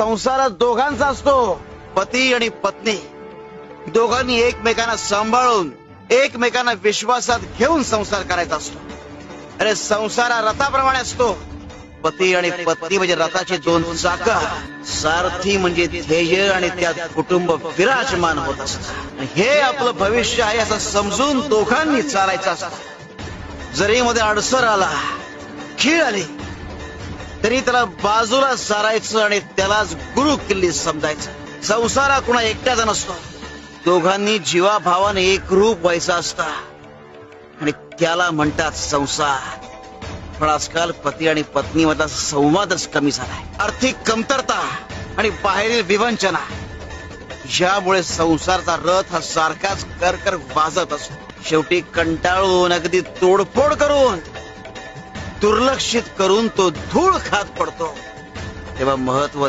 संसारात दोघांचा असतो पती आणि पत्नी. दोघांनी एकमेकांना सांभाळून एकमेकांना विश्वासात घेऊन संसार करायचा असतो. अरे संसार हा रथाप्रमाणे असतो. पती आणि पत्नी म्हणजे रथाचे दोन चाक. सारथी म्हणजे ध्येय आणि त्यात कुटुंब विराजमान होत असत. हे आपलं भविष्य आहे असं समजून दोघांनी चालायचं असतं. जरी मध्ये अडसर आला खीळ आली तरी त्याला बाजूला सारायचं आणि त्यालाच गुरु किल्ली समजायचं. संसारा कुणा एकट्याचा नसतो. दोघांनी जीवाभावाने एकरूप व्हायचा असता. आणि त्याला म्हणतात संसार. पण आजकाल पती आणि पत्नी मधला संवादच कमी झालाय. आर्थिक कमतरता आणि बाहेरील विवंचना. यामुळे संसारचा रथ हा सारखाच करकर वाजत असतो. शेवटी कंटाळून अगदी तोडफोड करून दुर्लक्षित करून तो धूळ खात पडतो. तेव्हा महत्त्व